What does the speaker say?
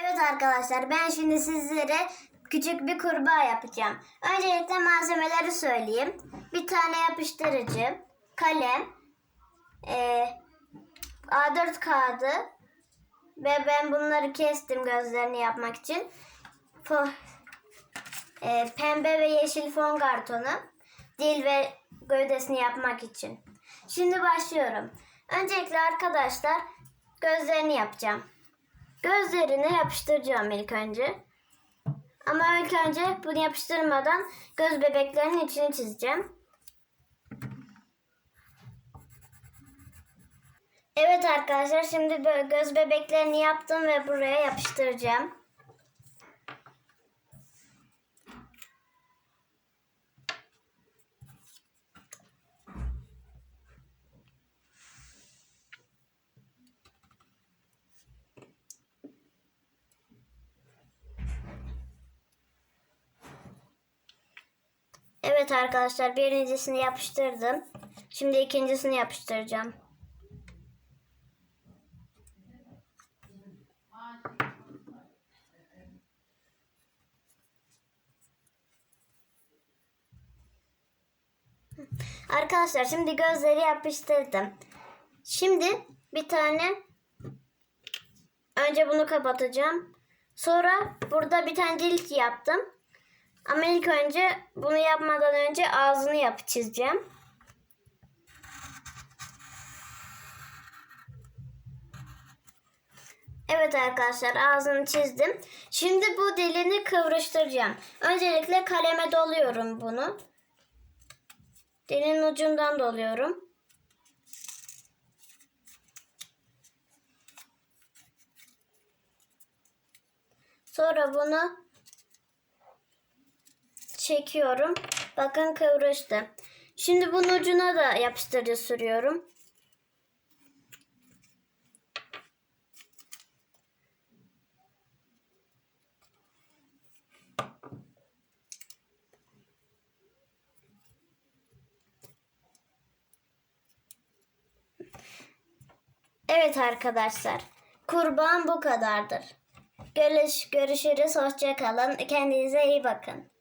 Evet arkadaşlar ben şimdi sizlere küçük bir kurbağa yapacağım. Öncelikle malzemeleri söyleyeyim. Bir tane yapıştırıcı, kalem, eee, A4 kağıdı ve ben bunları kestim gözlerini yapmak için. Fo- eee, pembe ve yeşil fon kartonu, dil ve gövdesini yapmak için. Şimdi başlıyorum. Öncelikle arkadaşlar gözlerini yapacağım. Gözlerine yapıştıracağım ilk önce. Ama ilk önce bunu yapıştırmadan göz bebeklerinin içini çizeceğim. Evet arkadaşlar şimdi göz bebeklerini yaptım ve buraya yapıştıracağım. Evet arkadaşlar birincisini yapıştırdım. Şimdi ikincisini yapıştıracağım. Arkadaşlar şimdi gözleri yapıştırdım. Şimdi bir tane önce bunu kapatacağım. Sonra burada bir tane cilt yaptım. Ama ilk önce bunu yapmadan önce ağzını yap çizeceğim. Evet arkadaşlar ağzını çizdim. Şimdi bu dilini kıvrıştıracağım. Öncelikle kaleme doluyorum bunu. Dilin ucundan doluyorum. Sonra bunu çekiyorum. Bakın kıvrıştı. Şimdi bunun ucuna da yapıştırıcı sürüyorum. Evet arkadaşlar. Kurban bu kadardır. Görüş, görüşürüz. Hoşça kalın. Kendinize iyi bakın.